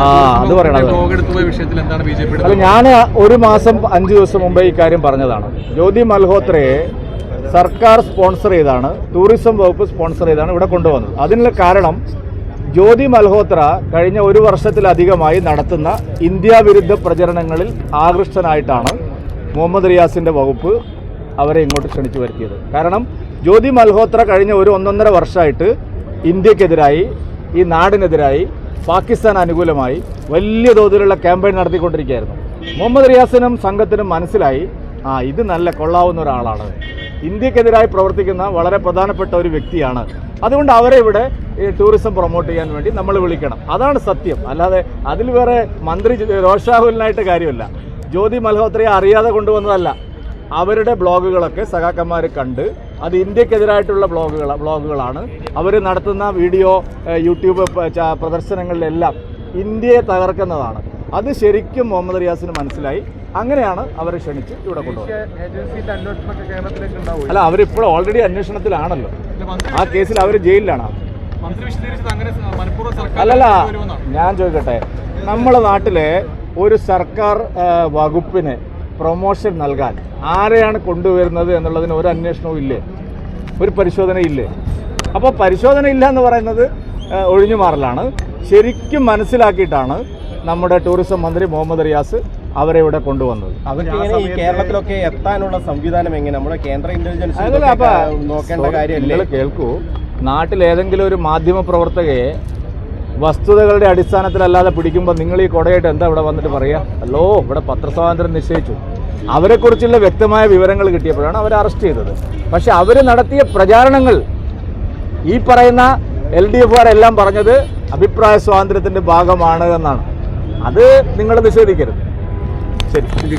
ആ, അത് പറയണത് അല്ല ഞാൻ ഒരു മാസം അഞ്ച് ദിവസം മുമ്പേ ഈ കാര്യം പറഞ്ഞതാണ്. ജ്യോതി മൽഹോത്രയെ സർക്കാർ സ്പോൺസർ ചെയ്താണ് ടൂറിസം വകുപ്പ് സ്പോൺസർ ചെയ്താണ് ഇവിടെ കൊണ്ടുവന്നത്. അതിനുള്ള കാരണം ജ്യോതി മൽഹോത്ര കഴിഞ്ഞ ഒരു വർഷത്തിലധികമായി നടത്തുന്ന ഇന്ത്യ വിരുദ്ധ പ്രചരണങ്ങളിൽ ആകൃഷ്ടനായിട്ടാണ് മുഹമ്മദ് റിയാസിന്റെ വകുപ്പ് അവരെ ഇങ്ങോട്ട് ക്ഷണിച്ചു വരുത്തിയത്. കാരണം ജ്യോതി മൽഹോത്ര കഴിഞ്ഞ ഒരു ഒന്നൊന്നര വർഷമായിട്ട് ഇന്ത്യക്കെതിരായി ഈ നാടിനെതിരായി പാകിസ്ഥാൻ അനുകൂലമായി വലിയ തോതിലുള്ള ക്യാമ്പയിൻ നടത്തിക്കൊണ്ടിരിക്കുകയായിരുന്നു. മുഹമ്മദ് റിയാസിനും സംഘത്തിനും മനസ്സിലായി ആ ഇത് നല്ല കൊള്ളാവുന്ന ഒരാളാണ്. ഇന്ത്യക്കെതിരായി പ്രവർത്തിക്കുന്ന വളരെ പ്രധാനപ്പെട്ട ഒരു വ്യക്തിയാണ്. അതുകൊണ്ട് അവരെ ഇവിടെ ഈ ടൂറിസം പ്രൊമോട്ട് ചെയ്യാൻ വേണ്ടി നമ്മൾ വിളിക്കണം. അതാണ് സത്യം. അല്ലാതെ അതിൽ വേറെ മന്ത്രി രോഷാഹുലിനായിട്ട് കാര്യമില്ല. ജ്യോതി മൽഹോത്രയെ അറിയാതെ കൊണ്ടുവന്നതല്ല. അവരുടെ ബ്ലോഗുകളൊക്കെ സഖാക്കന്മാർ കണ്ട് അത് ഇന്ത്യക്കെതിരായിട്ടുള്ള ബ്ലോഗുകൾ ബ്ലോഗുകളാണ്. അവർ നടത്തുന്ന വീഡിയോ യൂട്യൂബ് പ്രദർശനങ്ങളിലെല്ലാം ഇന്ത്യയെ തകർക്കുന്നതാണ്. അത് ശരിക്കും മുഹമ്മദ് റിയാസിന് മനസ്സിലായി. അങ്ങനെയാണ് അവരെ ക്ഷണിച്ച് ഇവിടെ കൊണ്ടുപോകുന്നത് അല്ല അവരിപ്പോൾ ഓൾറെഡി അന്വേഷണത്തിലാണല്ലോ. ആ കേസിൽ അവർ ജയിലിലാണ്. അല്ലല്ല ഞാൻ ചോദിക്കട്ടെ. നമ്മുടെ നാട്ടിലെ ഒരു സർക്കാർ വകുപ്പിന് പ്രൊമോഷൻ നൽകാൻ. ആരെയാണ് കൊണ്ടുവരുന്നത് എന്നുള്ളതിന് ഒരു അന്വേഷണവും ഇല്ലേ? ഒരു പരിശോധന ഇല്ലേ അപ്പോൾ പരിശോധന ഇല്ല എന്ന് പറയുന്നത് ഒഴിഞ്ഞു മാറലാണ്. ശരിക്കും മനസ്സിലാക്കിയിട്ടാണ് നമ്മുടെ ടൂറിസം മന്ത്രി മുഹമ്മദ് റിയാസ് അവരെ ഇവിടെ കൊണ്ടുവന്നത്. അവർക്ക് കേരളത്തിലൊക്കെ എത്താനുള്ള സംവിധാനം എങ്ങനെ? നമ്മുടെ കേന്ദ്ര ഇന്റലിജൻസ് നോക്കേണ്ട കാര്യമല്ലേ? കേൾക്കൂ. നാട്ടിൽ ഏതെങ്കിലും ഒരു മാധ്യമ പ്രവർത്തകയെ വസ്തുതകളുടെ അടിസ്ഥാനത്തിലല്ലാതെ പിടിക്കുമ്പോൾ നിങ്ങൾ ഈ കൊടയായിട്ട് എന്താ ഇവിടെ വന്നിട്ട് പറയുക അല്ലോ ഇവിടെ പത്രസ്വാതന്ത്ര്യം നിശ്ചയിച്ചു. അവരെക്കുറിച്ചുള്ള വ്യക്തമായ വിവരങ്ങൾ കിട്ടിയപ്പോഴാണ് അവരെ അറസ്റ്റ് ചെയ്തത്. പക്ഷേ അവർ നടത്തിയ പ്രചാരണങ്ങൾ ഈ പറയുന്ന എൽ ഡി എഫുകാരെല്ലാം പറഞ്ഞത് അഭിപ്രായ സ്വാതന്ത്ര്യത്തിന്റെ ഭാഗമാണ് എന്നാണ്. അത് നിങ്ങൾ നിഷേധിക്കരുത്. ശരി.